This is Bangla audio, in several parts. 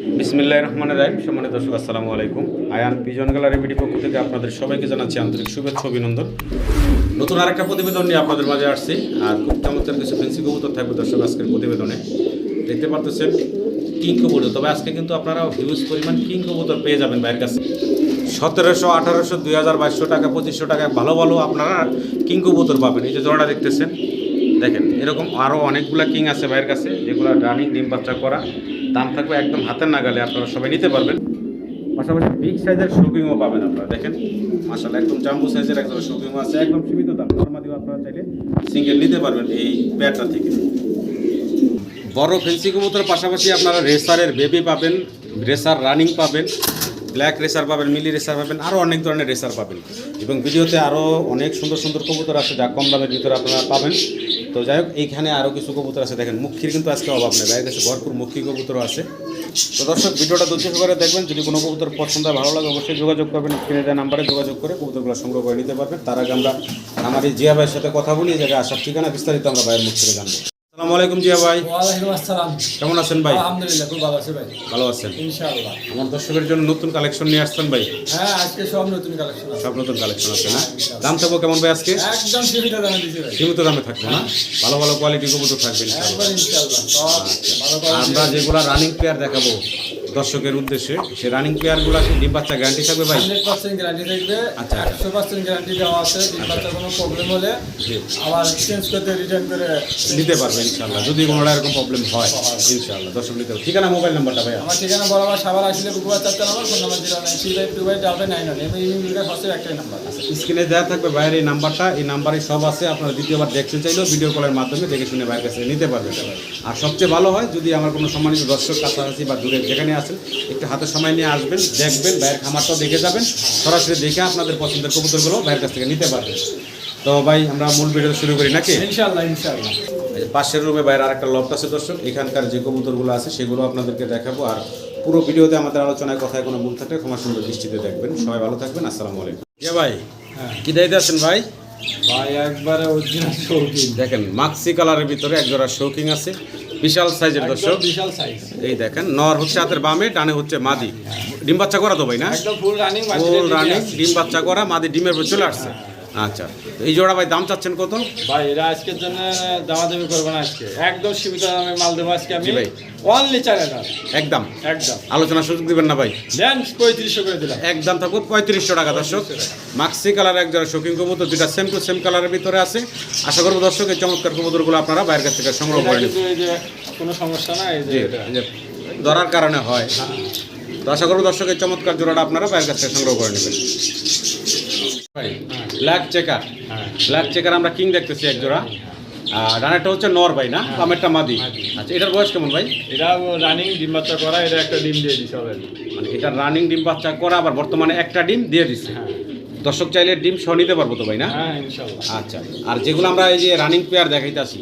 বিসমিল্লাহ রহমান রাহিম। সম্মানিত দর্শক, আসসালামু আলাইকুম। আয়ান পিজন গ্যালারি বিডি পক্ষ থেকে আপনাদের সবাইকে জানাচ্ছি আন্তরিক শুভেচ্ছা অভিনন্দন। নতুন আরেকটা প্রতিবেদন নিয়ে আপনাদের মাঝে আসছি। আর খুব চমৎকার কিছু ফেন্সি কবুতর থাকবে দর্শক আজকের প্রতিবেদনে। দেখতে পারতেছেন কিং কবুতর। তবে আজকে কিন্তু আপনারা হিউজ পরিমাণ কিং কবুতর পেয়ে যাবেন বাইরের কাছে। সতেরোশো, আঠারোশো, দুই হাজার বাইশশো টাকা, পঁচিশশো টাকা ভালো ভালো আপনারা কিং কবুতর পাবেন। এই যে জোড়াটা দেখতেছেন, দেখেন, এরকম আরও অনেকগুলা কিং আছে বাইরের কাছে, যেগুলো রানিং ডিম বাচ্চা করা। দাম থাকবে একদম হাতের নাগালে আপনারা সবাই নিতে পারবেন। পাশাপাশি বিগ সাইজের শোকিংও পাবেন আপনারা, দেখেন। মাসাল একদম জাম্বু সাইজের একদম শোকিংও আছে, একদম সীমিত দাম। নর্মাদিও আপনারা চাইলে সিঙ্গেল নিতে পারবেন এই প্যাডটা থেকে। বড় ফেন্সি কবুতরের পাশাপাশি আপনারা রেসারের বেবি পাবেন রেসার রানিং পাবেন ব্ল্যাক রেসার পাবেন মিলি রেসার পাবেন আরও অনেক ধরনের রেসার পাবেন। এবং ভিডিওতে আরও অনেক সুন্দর সুন্দর কবুতর আছে, যা কম দামের ভিতরে আপনারা পাবেন। তো যাই হোক এইখানে আরও কিছু কবুতর আছে দেখেন মুখির কিন্তু আজকে অভাব নেই বাইরের কাছে ভরপুর মুখী কবুতরও আছে। তো দর্শক ভিডিওটা দুর্যোগ করে দেখবেন যদি কোনো কবুতর পছন্দ হয়, ভালো লাগে অবশ্যই যোগাযোগ করবেন স্ক্রিনে দেওয়া নাম্বারে যোগাযোগ করে কবুতরগুলো সংগ্রহ করে নিতে পারবেন। তার আগে আমরা আমার এই জিয়া ভাইয়ের সাথে কথা বলি এই জায়গায় আসার ঠিকানা বিস্তারিত আমরা বাইরের মুখ থেকে জানব। আসসালামু আলাইকুম জিয়া ভাই। ওয়ালাইকুম আসসালাম। কেমন আছেন ভাই? আলহামদুলিল্লাহ খুব ভালো আছে ভাই। ভালো আছেন? ইনশাআল্লাহ। আমার দর্শকের জন্য নতুন কালেকশন নিয়ে আসছেন ভাই? হ্যাঁ আজকে সব নতুন কালেকশন আছে। সব নতুন কালেকশন আছে না? দাম থাকব কেমন ভাই আজকে? একদম সুবিধা দামে দিছি ভাই। সীমিত দামে থাকবে না? ভালো ভালো কোয়ালিটি কবুতর থাকবে ইনশাআল্লাহ। ইনশাআল্লাহ করে আমরা যেগুলা রানিং প্লেয়ার দেখাবো দর্শকের উদ্দেশ্যে সে রানিং পেয়ারগুলো কি ডিম বাচ্চা গ্যারান্টি থাকবে ভাই? হান্ড্রেড পার্সেন্ট গ্যারান্টি থাকবে আচ্ছা, আচ্ছা। একশো পার্সেন্ট গ্যারান্টি দেওয়া আছে ডিম বাচ্চার কোনো প্রবলেম হলে আবার এক্সচেঞ্জ করতে রিটার্ন করে নিতে পারবে ইনশাআল্লাহ যদি কোনো এরকম প্রবলেম হয় ইনশাআল্লাহ দর্শক নিতে পারবে ঠিকানা মোবাইল নাম্বারটা ভাইয়া? আমার ঠিকানা বরাবর সাবার আসলে বুকুয়ার চারটা number phone number zero nine three five two five double nine one. এবং ফার্স্টের একটাই নাম্বার স্ক্রিনে দেওয়া থাকবে বাইরের এই নাম্বারটা এই নাম্বারে সব আছে আপনারা দ্বিতীয়বার দেখতে চাইলেও ভিডিও কলের মাধ্যমে দেখে শুনে বাইরের কাছে নিতে পারবেন। আর সবচেয়ে ভালো হয় যদি আমার কোনো সম্মানিত দর্শক কাছাকাছি বা দূরে যেখানে আছেন একটু হাতে সময় নিয়ে আসবেন দেখবেন বাইরের খামারটাও দেখে যাবেন সরাসরি দেখে আপনাদের পছন্দের কবুতরগুলো বাইরের কাছ থেকে নিতে পারবেন। তো ভাই আমরা মূল ভিডিও শুরু করি নাকি? ইনশাআল্লাহ ইনশাআল্লাহ। যে পাশের রুমে বাইরে আরেকটা লফট আছে দর্শক এখানকার যে কবুতরগুলো আছে সেগুলো আপনাদেরকে দেখাবো। আর পুরো ভিডিওতে আমাদের আলোচনায় কথায় কোনো ভুল থাকলে ক্ষমা সুন্দর দৃষ্টিতে দেখবেন। সবাই ভালো থাকবেন আসসালামু আলাইকুম। ইয়া ভাই হ্যাঁ। কি দায়িত্বে আছেন ভাই? ভাই একবারে অরিজিনাল শৌখিন দেখেন মাক্সি কালারের ভিতরে একজোড়া শৌকিং আছে। বিশাল সাইজের দর্শক। বিশাল সাইজ এই দেখেন নর হচ্ছে হাতের বামে ডানে হচ্ছে মাদি। ডিম বাচ্চা করা তো ভাই না? ফুল রানিং ডিম বাচ্চা করা মাদি ডিমের উপর চলে আসছে। আচ্ছা তো এই জোড়া ভাই দাম চাচ্ছেন কত? ভাই এরা আজকের জন্য দামা দামি করব না আজকে। একদম সীমিত দামে মাল দেবো আজকে আমি। ভাই। অনলি চার হাজার একদম। একদম। আলোচনা সুযোগ দিবেন না ভাই। দেন পঁয়ত্রিশশো করে দিলাম। একদম থাকব পঁয়ত্রিশশো টাকা দর্শক। মাক্সি কালার এক জোড়া শৌখিন কবুতর দুটা সেম টু সেম কালারের ভিতরে আছে। আশা করব দর্শক এই চমৎকার কবুতরগুলো আপনারা বাইরের কাছ থেকে সংগ্রহ এটা করে কিন্তু এই যে কোনো সমস্যা না এই যে এই যে ধরার কারণে হয়। তো আশা করব দর্শকের চমৎকার জোড়াটা আপনারা বাইরের কাছ থেকে সংগ্রহ করে নেবেন। ব্ল্যাক চেকার ব্ল্যাক চেকার আমরা কিং দেখতেছি এক জোড়া। আর ডানাটা হচ্ছে নর ভাই না? কামেরটা মাদি। আচ্ছা এটার বয়স কেমন ভাই? এটা রানিং ডিম বাচ্চা করা এটা একটা ডিম দিয়ে দিছে মানে এটা রানিং ডিম বাচ্চা করা আবার বর্তমানে একটা ডিম দিয়ে দিচ্ছে হ্যাঁ। দর্শক চাইলে ডিম সহ নিতে পারব তো ভাই না? হ্যাঁ আচ্ছা আর যেগুলো আমরা এই যে রানিং পেয়ার দেখাইতেছি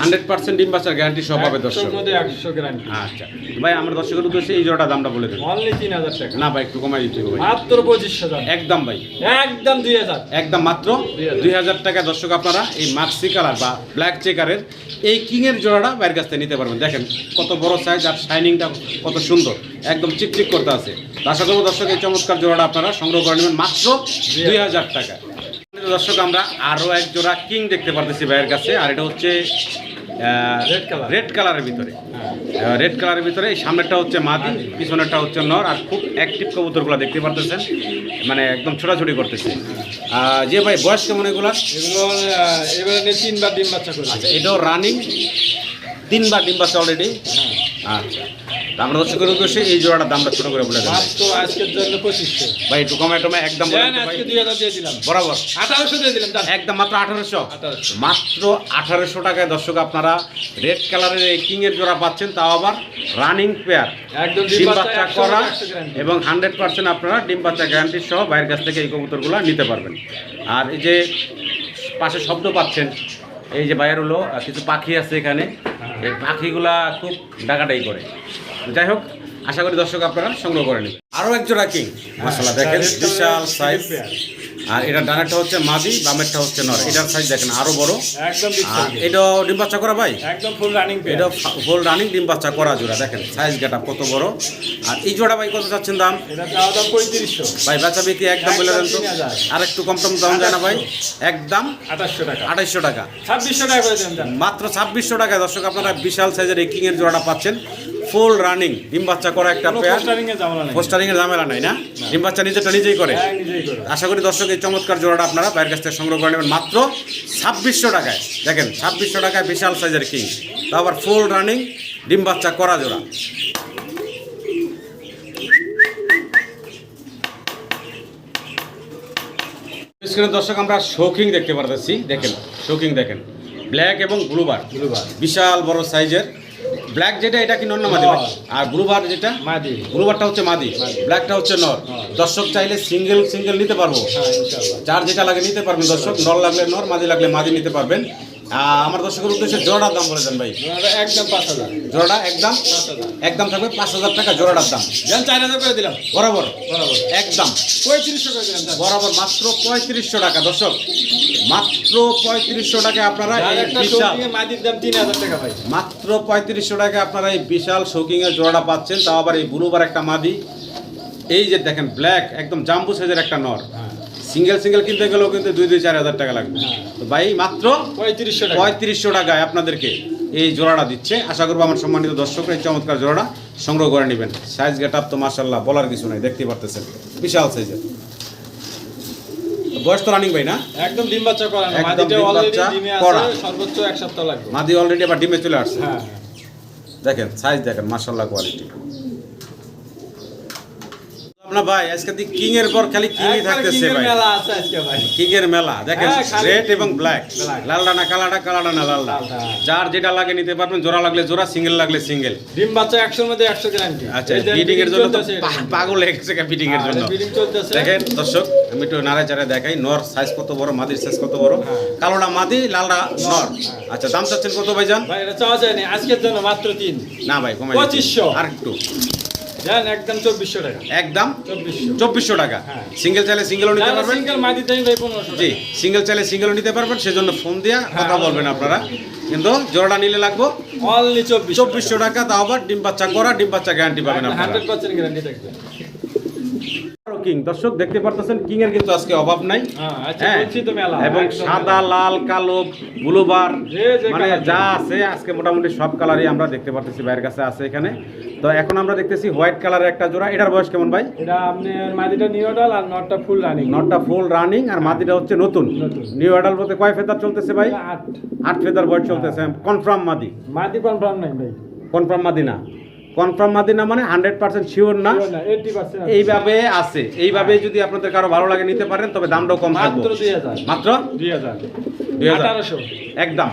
হান্ড্রেড পার্সেন্ট ডিম বাচ্চার গ্যারান্টি সব পাবে দর্শক। একশো গ্যারান্টি আচ্ছা। ভাই আমরা দর্শকের উদ্দেশ্যে এই জোড়াটা দামটা বলে দেবো। অনলি তিন হাজার টাকা। না ভাই একটু কমাই দিতে হবে মাত্র পঁচিশ হাজার একদম ভাই। একদম দুই হাজার। একদম মাত্র দুই হাজার। টাকা দর্শক আপনারা এই মাক্সি কালার বা ব্ল্যাক চেকারের এই কিংয়ের জোড়াটা বাইরের কাছ থেকে নিতে পারবেন। দেখেন কত বড় সাইজ আর শাইনিংটা কত সুন্দর। একদম চিকচিক করতে আছে। আশা করব দর্শক এই চমৎকার জোড়াটা আপনারা সংগ্রহ করে নেবেন মাত্র দুই হাজার। টাকা দর্শক আমরা আরও এক জোড়া কিং দেখতে পারতেছি ভাইয়ের কাছে আর এটা হচ্ছে Red color. রেড কালারের ভিতরে। রেড কালারের ভিতরে সামনেরটা হচ্ছে মাদি পিছনেরটা হচ্ছে নর আর খুব অ্যাক্টিভ কবুতরগুলো দেখতে পারতেছেন। মানে একদম ছোটাছুটি করতেছে। যে ভাই বয়স কেমন এগুলা? এগুলো আহ, এবারে তিনবার ডিম বাচ্চা করে আচ্ছা এটাও রানিং তিনবার ডিম বাচ্চা অলরেডি আচ্ছা। তা আমরা দর্শকের উদ্দেশ্যে এই জোড়াটার দামটা ছোট করে বলে দেন মাত্র আজকের জন্য পঁচিশশো। ভাই একটু কমে টমে একদম বলে দেন দিন ভাই। আজকে দুই হাজার দিয়ে দিলাম। বরাবর। আঠারোশো দিয়ে দিলাম একদম মাত্র আঠারোশো। মাত্র আঠারোশো টাকায় দর্শক আপনারা রেড কালারের এই কিংয়ের জোড়া পাচ্ছেন তাও আবার রানিং পেয়ার একদম ডিম বাচ্চা 100 করা এবং হান্ড্রেড পার্সেন্ট আপনারা ডিম বাচ্চা গ্যারান্টি সহ বাইরের কাছ থেকে এই কবুতরগুলো নিতে পারবেন। আর এই যে পাশে শব্দ পাচ্ছেন এই যে বাইরের হলো কিছু পাখি আছে এখানে। এই পাখিগুলা খুব ডাকাডাকি করে। যাই হোক আশা করি দর্শক আপনারা সংগ্রহ করে নিন আরও এক জোড়া কিং মাসাল্লাহ দেখেন বিশাল সাইজ। আর এটা ডানারটা হচ্ছে মাদি বামেরটা হচ্ছে নর। এটার সাইজ দেখেন আরও বড়। একদম আর। এটাও ডিম বাচ্চা করা ভাই? একদম ফুল রানিং এটা ফুল রানিং ডিম বাচ্চা করা জোড়া দেখেন সাইজ গেটা কত বড়। আর এই জোড়া ভাই কত চাচ্ছেন দাম? এটা ভাই বাচ্চা বিক্রি একদম বলে দেন তো। একদম 3000 আর একটু কম টম দাম যায় না ভাই। একদম আঠাশশো টাকা। আঠাইশশো টাকা। ছাব্বিশশো টাকা মাত্র ছাব্বিশশো টাকায় দর্শক আপনারা বিশাল সাইজের এই কিং এর জোড়াটা পাচ্ছেন। ফুল রানিং ডিম বাচ্চা করা একটা পেয়ার পোস্টারিং এর ঝামেলা নাই। না? ডিম বাচ্চা নিজেই করে। হ্যাঁ নিজেই করে। আশা করি দর্শক এই চমৎকার জোড়াটা আপনারা বাইরের কাছ থেকে সংগ্রহ করে নেবেন। মাত্র ছাব্বিশশো টাকায়। দেখেন ছাব্বিশশো টাকায় বিশাল সাইজের কিং তো আবার ফুল রানিং ডিম বাচ্চা করা জোড়া। স্ক্রিনে দর্শক আমরা শৌকিং দেখতে পারতেছি। দেখেন শৌকিং দেখেন। ব্ল্যাক এবং ব্লুবার বিশাল বড় সাইজের ব্ল্যাক যেটা এটা কি নর না মাদি। আর ব্লুবার যেটা? মাদি। ব্লুবারটা হচ্ছে মাদি। ব্ল্যাকটা হচ্ছে নর। দর্শক চাইলে সিঙ্গেল সিঙ্গেল নিতে পারব। চার যার যেটা লাগে নিতে পারবেন দর্শক। নর লাগলে নর মাদি লাগলে মাদি নিতে পারবেন। আমার দর্শকের উদ্দেশ্যে জোড়াটার দাম বলে দেন ভাই। একদম পাঁচ হাজার। জোড়াটা একদম একদম থাকবে পাঁচ হাজার টাকা জোড়াটার দাম। যান চার হাজার করে দিলাম। বরাবর। বরাবর। একদম। পঁয়ত্রিশশো টাকা দিলাম বরাবর মাত্র পঁয়ত্রিশশো টাকা দর্শক। মাত্র পঁয়ত্রিশশো টাকা আপনারা দাম তিন হাজার টাকা ভাই। মাত্র পঁয়ত্রিশশো টাকা আপনারা এই বিশাল শৌকিংয়ের জোড়াটা পাচ্ছেন। তাও আবার এই ব্লুবার একটা মাদি। এই যে দেখেন ব্ল্যাক একদম জাম্বু সাইজের একটা নর। সিঙ্গেল সিঙ্গেল কিনতে গেলেও কিন্তু দুই দুই চার হাজার টাকা লাগবে। তো ভাই মাত্র পঁয়ত্রিশশো পঁয়ত্রিশশো টাকায় আপনাদেরকে এই জোড়াটা দিচ্ছে। আশা করব আমার সম্মানিত দর্শকরা এই চমৎকার জোড়াটা সংগ্রহ করে নেবেন। সাইজ গেট আপ তো মার্শাল্লাহ বলার কিছু নাই দেখতে পারতেছেন। বিশাল সাইজের বয়স তো রানিং ভাই না? একদম ডিম বাচ্চা করানো একদম ডিম বাচ্চা করা। সর্বোচ্চ এক সপ্তাহ লাগবে। মাদি অলরেডি আবার ডিমে চলে আসছে। হ্যাঁ। দেখেন সাইজ দেখেন মার্শাল্লাহ কোয়ালিটি না ভাই আজকে দি কিং এর পর খালি কিংই একবার থাকতেছে ভাই। মেলা আছে আজকে ভাই। কিং এর মেলা দেখেন হ্যাঁ, রেড এবং ব্ল্যাক না না লালডা। যার যেটা লাগে নিতে পারবেন জোড়া লাগলে জোড়া সিঙ্গেল লাগলে সিঙ্গেল ডিম বাচ্চা একশোর মধ্যে একশো গ্যারান্টি আচ্ছা বিডিং এর জন্য তো পাগল হয়ে গেছে বিডিং এর জন্য। দেখেন দর্শক আমি একটু নাড়া চাড়া দেখাই। নর সাইজ কত বড় মাদির সাইজ কত বড়? হ্যাঁ। কালোটা মাদি লালটা নর। আচ্ছা দাম চাচ্ছেন কত ভাই যান ভাই এটা চাওয়া যায়নি আজকের জন্য মাত্র তিন। না ভাই কমাই পঁচিশশো। আর একটু জান একদম চব্বিশশো টাকা। একদম চব্বিশশো। চব্বিশশো টাকা। হ্যাঁ। সিঙ্গেল চাইলে সিঙ্গেলও নিতে পারবেন। সিঙ্গেল মাদি দেয় ভাই 1500 জি সিঙ্গেল চাইলে সিঙ্গেলও নিতে পারবেন সেজন্য ফোন দিয়া কথা বলবেন আপনারা। কিন্তু জোড়াটা নিলে লাগবো। অনলি চব্বিশ চব্বিশশো টাকা তাও আবার ডিম বাচ্চা করা ডিম বাচ্চা গ্যারান্টি পাবেন আপনারা। হান্ড্রেড পার্সেন্ট গ্যারান্টি থাকবে। কিং। দর্শক দেখতে পারতেছেন কিং এর কিন্তু আজকে অভাব নাই। হ্যাঁ হ্যাঁ, বলছি তো মেলা। এবং সাদা লাল কালো ব্লুবার যে যে মানে যা আছে আজকে মোটামুটি সব কালারই আমরা দেখতে পারতেছি বাইরের কাছে আছে এখানে। তো এখন আমরা দেখতেছি হোয়াইট কালারের একটা জোড়া। এটার বয়স কেমন ভাই? এটা আপনার মাদিটা নিউ অডাল আর নটটা ফুল রানিং নটটা ফুল রানিং আর মাদিটা হচ্ছে নতুন। নতুন। নিউ অ্যাডাল বলতে কয় ফেদার চলতেছে ভাই? আট। আট ফেদার বয়স চলতেছে। কনফার্ম মাদি। মাদি কনফার্ম নাই ভাই। কনফার্ম মাদি না। কনফার্ম মাদি না মানে হান্ড্রেড পার্সেন্ট শিওর না। এইভাবে আছে। এইভাবে যদি আপনাদের কারও ভালো লাগে নিতে পারেন তবে দামটাও কম থাকবে। মাত্র দুই হাজার। একদম।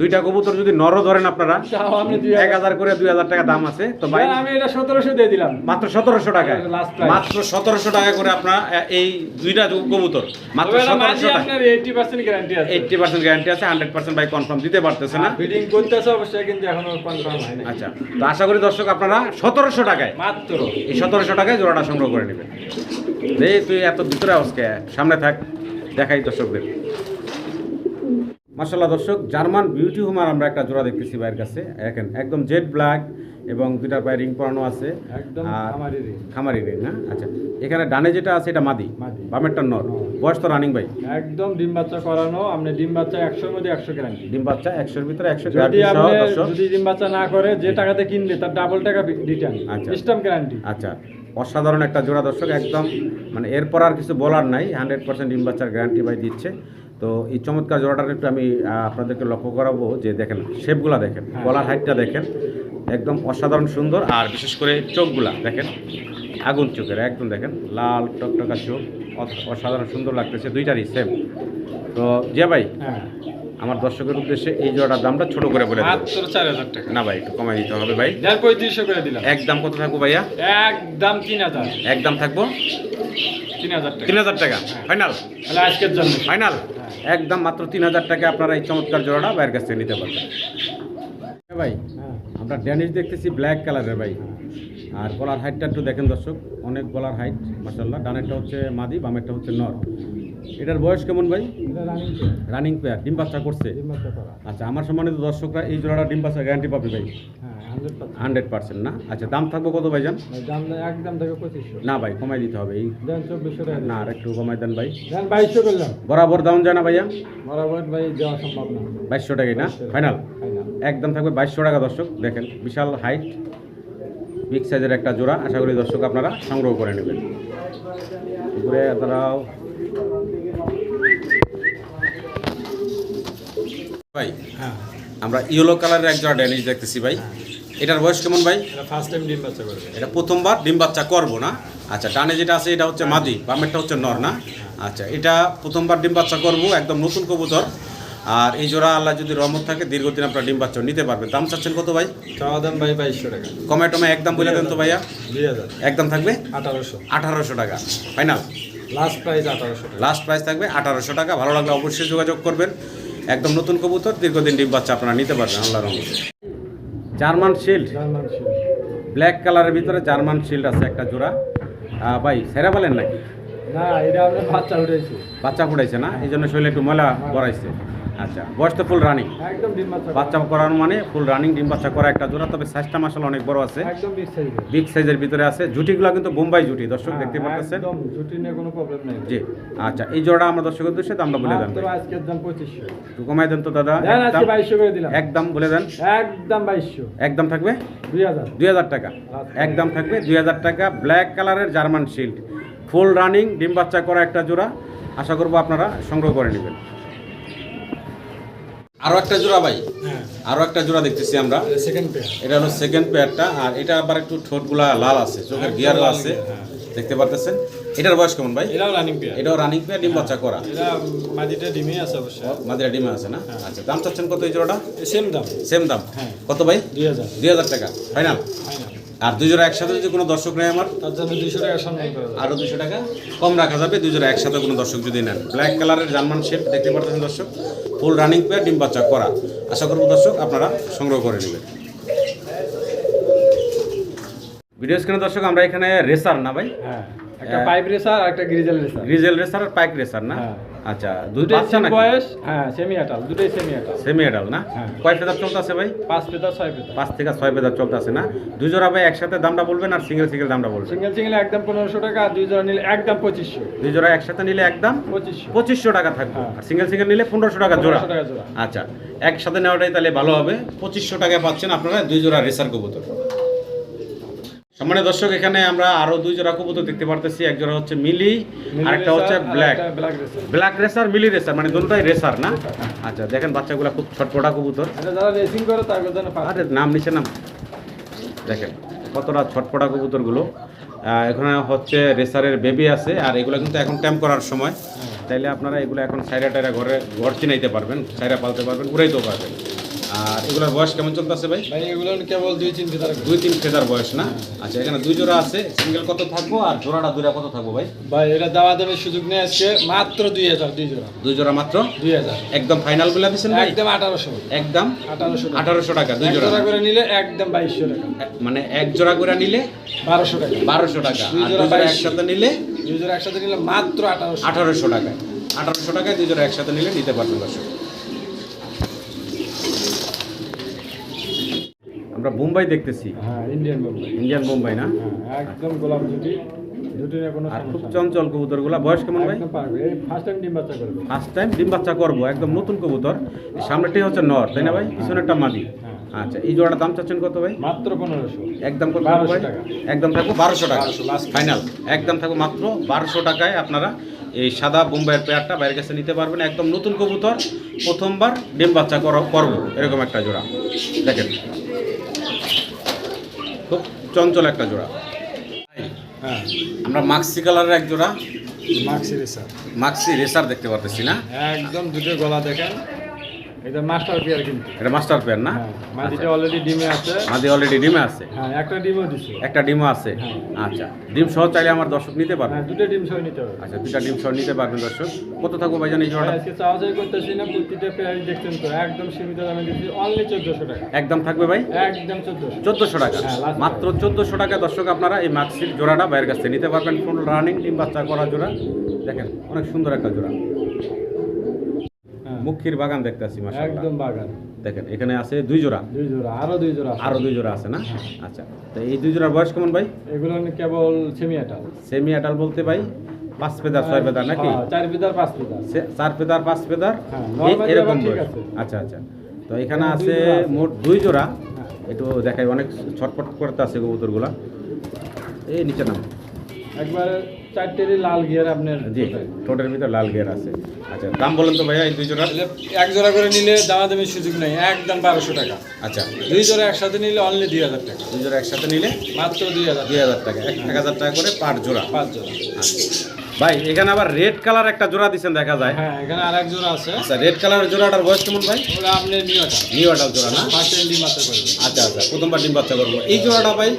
দুইটা কবুতর যদি নর ধরেন আপনারা এক হাজার করে দুই হাজার টাকা দাম আছে। তো ভাই আমি এটা সতেরোশো দিয়ে দিলাম। মাত্র সতেরোশো price। মাত্র সতেরোশো টাকা করে আপনার এই দুইটা কবুতর মাত্র সতেরোশো টাকা। এইটি পার্সেন্ট গ্যারান্টি আছে। এইটটি পার্সেন্ট গ্যারান্টি আছে হান্ড্রেড পার্সেন্ট বাই কনফার্ম দিতে পারতেছে না। বিডিং করতেছে অবশ্যই কিন্তু এখনও কনফার্ম হয় আচ্ছা তো আশা করি দর্শক আপনারা সতেরোশো টাকায় মাত্র। এই সতেরোশো টাকায় জোড়াটা সংগ্রহ করে নেবেন। তুই এত ভিতরে আজকে সামনে থাক দেখাই দর্শকদের। মাসাল্লাহ দর্শক জার্মান বিউটি হোমার আমরা একটা জোড়া দেখতেছি বাইরের কাছে। দেখেন একদম জেড ব্ল্যাক এবং দুইটার পায়ে রিং পরানো আছে। খামারি রিং না? আচ্ছা এখানে ডানে যেটা আছে এটা মাদি। বামেরটা নর। বয়স তো রানিং ভাই। একদম ডিম বাচ্চা করানো আপনি ডিম বাচ্চা একশোর মধ্যে একশো গ্যারান্টি ডিম বাচ্চা একশোর ভিতরে একশো যদি সহ আপনি যদি ডিম বাচ্চা না করে যে টাকাতে কিনবে তার ডাবল টাকা রিটার্ন আচ্ছা। সিস্টেম গ্যারান্টি আচ্ছা। অসাধারণ একটা জোড়া দর্শক একদম মানে এরপর আর কিছু বলার নাই হান্ড্রেড পার্সেন্ট ডিম বাচ্চার গ্যারান্টি ভাই দিচ্ছে। তো এই চমৎকার জোড়াটার একটু আমি আপনাদেরকে লক্ষ্য করাবো যে দেখেন শেপগুলা দেখেন হ্যাঁ। গলার হাইটটা দেখেন একদম অসাধারণ সুন্দর আর বিশেষ করে চোখগুলা দেখেন আগুন চোখের একদম দেখেন লাল টকটকা চোখ অসাধারণ সুন্দর লাগতেছে দুইটারই সেম তো জিয়া ভাই হ্যাঁ। আমার দর্শকের উদ্দেশ্যে এই জোড়াটার দামটা ছোট করে বলে মাত্র চার হাজার টাকা। না ভাই একটু কমাই দিতে হবে ভাই। যার পঁয়ত্রিশশো করে দিলাম। একদম কত থাকব ভাইয়া? একদম তিন হাজার। একদম থাকব? তিন হাজার টাকা। তিন হাজার টাকা। ফাইনাল তাহলে আজকের জন্য। ফাইনাল একদম মাত্র তিন হাজার টাকা আপনারা এই চমৎকার জোড়াটা বাইরের কাছ থেকে নিতে পারবেন। হ্যাঁ ভাই হ্যাঁ। আমরা ড্যানিশ দেখতেছি ব্ল্যাক কালারের ভাই। আর গলার হাইটটা একটু দেখেন দর্শক অনেক গলার হাইট মাসাল্লাহ ডানেরটা হচ্ছে মাদি বামেরটা হচ্ছে নর। এটার বয়স কেমন ভাই? রানিং পেয়ার ডিম বাচ্চা করছে। আচ্ছা আমার সম্মানিত দর্শকরা এই জোড়াটা ডিম বাচ্চা গ্যারান্টি পাবে ভাই? হ্যাঁ হান্ড্রেড পার্সেন্ট না? আচ্ছা দাম থাকব কত ভাই যান একদম না ভাই কমাই দিতে হবে। এই না আর একটু কমাই দেন ভাই। বরাবর দাম যায় না ভাইয়া? বরাবর ভাই সম্ভব না। বাইশশো টাকাই না? ফাইনাল ফাইনাল একদম থাকবে বাইশশো টাকা দর্শক দেখেন বিশাল হাইট বিগ সাইজের একটা জোড়া। আশা করি দর্শক আপনারা সংগ্রহ করে নেবেন। উপরে তারাও ভাই হ্যাঁ। আমরা ইয়েলো কালারের এক জোড়া ড্যানিশ দেখতেছি ভাই। এটার বয়স কেমন ভাই? এটা ফার্স্ট টাইম ডিম বাচ্চা করবে। এটা প্রথমবার ডিম বাচ্চা করব না। আচ্ছা ডানে যেটা আছে এটা হচ্ছে মাদি বামেরটা হচ্ছে নর না? আচ্ছা এটা প্রথমবার ডিম বাচ্চা করব একদম নতুন কবুতর। আর এই জোড়া আল্লাহ যদি রহমত থাকে দীর্ঘদিন আপনারা ডিম বাচ্চা নিতে পারবেন। দাম চাচ্ছেন কত ভাই? চাওয়া দাম ভাই বাইশশো টাকা। কমে টমে একদম বলে দেন তো ভাইয়া। দুই হাজার। একদম থাকবে? আঠারোশো। আঠারোশো টাকা। ফাইনাল? লাস্ট প্রাইস আঠারোশো লাস্ট প্রাইস থাকবে আঠারোশো টাকা। ভালো লাগলে অবশ্যই যোগাযোগ করবেন। একদম নতুন কবুতর দীর্ঘদিন ডিম বাচ্চা আপনারা নিতে পারবেন আল্লাহ রহমতে। জার্মান শিল্ড ব্ল্যাক কালারের ভিতরে জার্মান শিল্ড আছে একটা জোড়া। ভাই সেরা বলেন নাকি? না এটা বাচ্চা ফুটাইছে বাচ্চা ফুটাইছে না? এই জন্য শরীরে একটু ময়লা বড়াইছে আচ্ছা বয়স তো ফুল রানিং একদম ডিম বাচ্চা বাচ্চা করানো মানে ফুল রানিং ডিম বাচ্চা করা একটা জোড়া তবে সাইজটা মাসাল অনেক বড় আছে। একদম বিগ সাইজের বিগ সাইজের ভিতরে আছে। জুটিগুলো কিন্তু বোম্বাই জুটি দর্শক দেখতে পাচ্ছেন একদম ছুটি নিয়ে কোনো প্রবলেম নেই। জি আচ্ছা এই জোড়া আমরা দর্শকের উদ্দেশ্যে দামটা বলে দেন আজকের দাম পঁচিশশো। একটু কমাই দেন তো দাদা একদম- বাইশশো করে দিলাম। একদম বলে দেন। একদম বাইশশো। একদম থাকবে? দুই হাজার। টাকা। একদম থাকবে দুই হাজার টাকা। ব্ল্যাক কালারের জার্মান শিল্ড ফুল রানিং ডিম বাচ্চা করা একটা জোড়া। আশা করব আপনারা সংগ্রহ করে নেবেন। আরও একটা জোড়া ভাই। হ্যাঁ। আরও একটা জোড়া দেখতেছি আমরা। সেকেন্ড পেয়ার এটা হলো সেকেন্ড পেয়ারটা আর এটা আবার একটু ঠোঁটগুলা লাল আছে চোখের গিয়ার আছে। হ্যাঁ। দেখতে পারতেছেন? এটার বয়স কেমন ভাই? এটাও রানিং পেয়ার এটাও রানিং পেয়ার ডিম বাচ্চা করা। এটা মাটিতে ডিমে আছে অবশ্যই মাদিরা ডিমে আছে না? আচ্ছা দাম চাচ্ছেন কত এই জোড়াটা? সেম দাম। সেম দাম। হ্যাঁ। কত ভাই? দুই হাজার। দুই হাজার টাকা। ফাইনাল ফাইনাল আর দুই একসাথে যদি কোনো দর্শক নেয় আমার? তার জন্য দুইশো টাকা সম্মান আরও দুশো টাকা? কম রাখা যাবে দুইজোরা একসাথে কোনো দর্শক যদি নেন। ব্ল্যাক কালারের জার্মান শেপ দেখতে পারতেছেন দর্শক? ফুল রানিং পেয়ার ডিম বাচ্চা করা। আশা করব দর্শক আপনারা সংগ্রহ করে নেবেন। ভিডিও স্ক্রিনে দর্শক আমরা এখানে রেসার না ভাই? হ্যাঁ। একটা পাইপ রেসার আর একটা গ্রিজেল রেসার গ্রিজেল রেসার আর পাইক রেসার না? হ্যাঁ। আচ্ছা দুই দুটোই সেম বয়স হ্যাঁ সেমি আটাল দুটোই সেমি আটাল সেমি না? হ্যাঁ। কয় ফেদার ভাই? পাঁচ ছয় পাঁচ থেকে ছয় ফেদার না? দুই জোড়া ভাই একসাথে দামটা বলবেন আর সিঙ্গেল সিঙ্গেল দামটা বলবেন? সিঙ্গেল সিঙ্গেল একদম পনেরোশো টাকা আর দুই জোড়া নিলে একদম পঁচিশশো। দুই জোড়া একসাথে নিলে একদম পঁচিশশো। পঁচিশশো টাকা থাকবে। হ্যাঁ। আর সিঙ্গেল সিঙ্গেল নিলে পনেরোশো টাকা জোড়া। 1500 টাকা জোড়া। আচ্ছা একসাথে নেওয়াটাই তাহলে ভালো হবে। পঁচিশশো টাকায় পাচ্ছেন আপনারা দুই জোড়া রেসার কবুতর। সম্মানীয় দর্শক এখানে আমরা আরও দুই জোড়া কবুতর দেখতে পারতেছি। এক জোড়া হচ্ছে মিলি আরেকটা হচ্ছে black. Black racer. Mealy racer মানে দুটোটাই রেসার না? আচ্ছা দেখেন বাচ্চাগুলো খুব ছটপটা কবুতর। আরে নাম নিচে নাম। দেখেন কতটা ছটপটা কবুতরগুলো। এখানে হচ্ছে রেসারের বেবি আছে আর এগুলো কিন্তু এখন ট্যাম্প করার সময়। তাইলে আপনারা এগুলো এখন সাইরা টাইরা ঘরে ঘর চিনাইতে পারবেন সাইরা পালতে পারবেন উড়াইতেও পারবেন। আর এগুলোর বয়স কেমন চলতেছে ভাই? ভাই এগুলো কেবল দুই তিন পেতার দুই তিন ফেদার বয়স না? আচ্ছা এখানে দুই জোড়া আছে সিঙ্গেল কত থাকব আর জোড়াটা দুইটা কত থাকব ভাই? ভাই এটা দাওয়া দামের সুযোগ নিয়ে আজকে মাত্র দুই হাজার দুই জোড়া। দুই জোড়া মাত্র? দুই হাজার। একদম ফাইনাল বলে দিচ্ছেন একদম আঠারোশো। একদম? আঠারোশো আঠারোশো টাকা দুই জোড়া। করে নিলে একদম বাইশশো টাকা। মানে এক জোড়া করে নিলে বারোশো টাকা। বারোশো টাকা দুই জোড়া দুই জোড়া 2200 একসাথে নিলে দুই জোড়া একসাথে নিলে মাত্র আঠারোশো আঠারোশো টাকায় আঠারোশো টাকায় দুই জোড়া একসাথে নিলে নিতে পারবেন দর্শক। আমরা মুম্বাই দেখতেছি। হ্যাঁ ইন্ডিয়ান মুম্বাই। না? হ্যাঁ একদম গোলাপ জুটি আর খুব চঞ্চল কবুতরগুলা। বয়স কেমন ভাই? ফার্স্ট টাইম ডিম বাচ্চা করবে। ফার্স্ট টাইম ডিম বাচ্চা করব একদম নতুন কবুতর। হচ্ছে নর তাই না ভাই? পিছনেরটা মাদি। হ্যাঁ। আচ্ছা এই জোড়াটা দাম চাচ্ছেন কত ভাই? মাত্র পনেরোশো। একদম কত ভাই? একদম থাকব বারোশো টাকা। 1200 ফাইনাল একদম থাকব মাত্র বারোশো টাকায় আপনারা এই সাদা বোম্বাইয়ের পেয়ারটা বাইরের কাছে নিতে পারবেন। একদম নতুন কবুতর প্রথমবার ডিম বাচ্চা কর- করব। এরকম একটা জোড়া। দেখেন। খুব চঞ্চল একটা জোড়া। হ্যাঁ। আমরা মাক্সি কালারের এক জোড়া। মাক্সি রেসার মাক্সি রেসার দেখতে পারতেছি না। একদম দুটো গলা দেখেন। এটা মাস্টার পেয়ার কিন্তু। এটা মাস্টার পেয়ার না? হ্যাঁ মাটিটা অলরেডি ডিমে আছে। মাদি অলরেডি ডিমে আছে? হ্যাঁ একটা ডিমও দিছে। একটা ডিমও আছে? হ্যাঁ। আচ্ছা ডিম সহ চাইলে আমার দর্শক নিতে পারবে? হ্যাঁ দুটো ডিম সহ নিতে হবে আচ্ছা দুটা ডিম সহ নিতে পারবেন দর্শক। কত থাকব ভাইজান এই জোড়াটা? আজকে চাওয়া চাই করতেছি না প্রতিটা পেয়ারই দেখছেন তো একদম সীমিত দামে দিচ্ছি অনলি চোদ্দশো টাকা। একদম থাকবে ভাই? একদম চোদ্দশো। চোদ্দোশো টাকা। হ্যাঁ, মাত্র চোদ্দোশো টাকা দর্শক আপনারা এই মাক্সির জোড়াটা বাইরের কাছ থেকে নিতে পারবেন। ফুল রানিং ডিম বাচ্চা করা জোড়া। দেখেন অনেক সুন্দর একটা জোড়া। মুখির বাগান দেখতেছি মাসাল্লাহ একদম বাগান। দেখেন এখানে আছে দুই জোড়া? দুই জোড়া আরও দুই জোড়া। আরও দুই জোড়া আছে না? আচ্ছা তো এই দুই জোড়ার বয়স কেমন ভাই? এগুলো কেবল সেমি আটাল সেমি আটাল বলতে ভাই পাঁচ পেদার ছয় পেদার নাকি? হ্যাঁ, চার পিতার পাঁচ পিতার সে- চার পেদার পাঁচ পেদার? হ্যাঁ, এরকম বয়স। আচ্ছা আচ্ছা। তো এখানে আছে মোট দুই জোড়া। হ্যাঁ। একটু দেখাই অনেক ছটপট করতে আছে কবুতরগুলা। এই নিচে নাম। একবার চারটেরই লাল গিয়ার আপনার জি টোটাল ভিতরে লাল গিয়ার আছে। আচ্ছা দাম বলেন তো ভাইয়া এই দুই জোড়া এক জোড়া করে নিলে দামাদামি সুযোগ নেই একদম বারোশো টাকা। আচ্ছা। দুই জোড়া একসাথে নিলে অনলি দুই হাজার টাকা। দুই জোড়া একসাথে নিলে? মাত্র দুই হাজার দুই হাজার টাকা এক এক হাজার টাকা করে পাঁচ জোড়া। পাঁচ জোড়া। আচ্ছা। ভাই এখানে আবার রেড কালার একটা জোড়া দিচ্ছেন দেখা যায়। হ্যাঁ এখানে আর এক জোড়া আছে। আচ্ছা রেড কালারের জোড়াটার বয়স কেমন ভাই? ওটা আপনি নিয়টা নিউ আটাল জোড়া না? ফার্স্ট টাইম ডিম বাচ্চা করবে আচ্ছা আচ্ছা প্রথমবার ডিম বাচ্চা করব। এই জোড়াটা ভাই?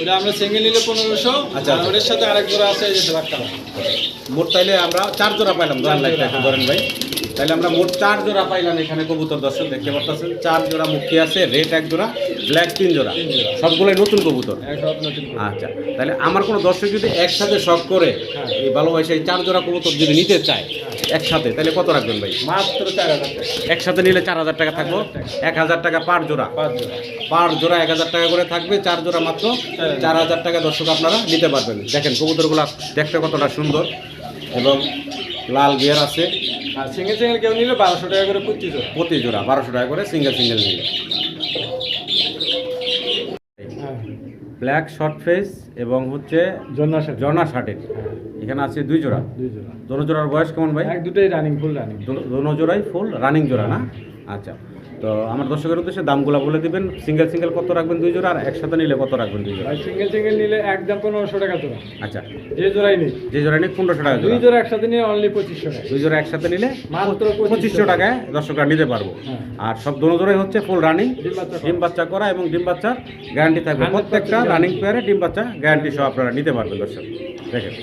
ওটা আমরা সিঙ্গেল নিলে পনেরোশো আচ্ছা, আর আচ্ছা। ওটার সাথে আরেক জোড়া আছে এই যে ব্ল্যাক কালার মোট তাইলে আমরা চার জোড়া পাইলাম ধরেন একটু হ্যাঁ। ধরেন ভাই। তাইলে আমরা মোট চার জোড়া পাইলাম এখানে কবুতর দর্শক দেখতে পাচ্ছেন চার জোড়া মুখী আছে রেড এক জোড়া ব্ল্যাক তিন জোড়া। সবগুলোই সবগুলোই নতুন কবুতর। আচ্ছা তাহলে আমার কোনো দর্শক যদি একসাথে শখ করে হ্যাঁ। এই ভালোবাসা এই চার জোড়া কবুতর যদি নিতে চায় একসাথে তাহলে কত রাখবেন ভাই? মাত্র চার হাজার একসাথে নিলে চার হাজার টাকা থাকব? এক হাজার টাকা পার জোড়া। পার জোড়া। এক হাজার টাকা করে থাকবে চার জোড়া মাত্র। চার হাজার টাকা দর্শক আপনারা নিতে পারবেন। দেখেন কবুতরগুলো দেখতে কতটা সুন্দর। এবং লাল গিয়ার আছে। আর সিঙ্গেল সিঙ্গেল কেউ নিলে বারোশো টাকা করে প্রতি জোড়া। প্রতি জোড়া বারোশো টাকা করে সিঙ্গেল সিঙ্গেল নিলে। হ্যাঁ। ব্ল্যাক শর্ট ফেস এবং হচ্ছে জন্না শার্ট। জর্না শার্টের এখানে আছে দুই জোড়া। দুই জোড়া। দোনো জোড়ার বয়স কেমন ভাই? এক দুটোই রানিং ফুল রানিং দোনো জোড়াই ফুল রানিং জোড়া না? আচ্ছা। তো আমার দর্শকের উদ্দেশ্যে দামগুলো বলে দিবেন। সিঙ্গেল সিঙ্গেল কত রাখবেন দুই জোড়া? আর একসাথে নিলে কত রাখবেন দুই জোড়া? সিঙ্গেল সিঙ্গেল নিলে একদম পনেরোশো টাকা জোড়া। আচ্ছা। যে জোড়াই নেই যে জোড়া নিয়ে পনেরোশো টাকা দুই জোড়া একসাথে নিয়ে অনলি পঁচিশশো টাকা। দুই জোড়া একসাথে নিলে মাত্র পঁচিশশো টাকায় দর্শকরা নিতে পারব। হ্যাঁ। আর সব দোনো জোড়াই হচ্ছে ফুল রানিং ডিম বাচ্চা করা। ডিম বাচ্চা করা এবং ডিম বাচ্চার গ্যারান্টি থাকবে। প্রত্যেকটা রানিং পেয়ারে ডিম বাচ্চা গ্যারান্টি সহ আপনারা নিতে পারবেন দর্শক। দেখেন।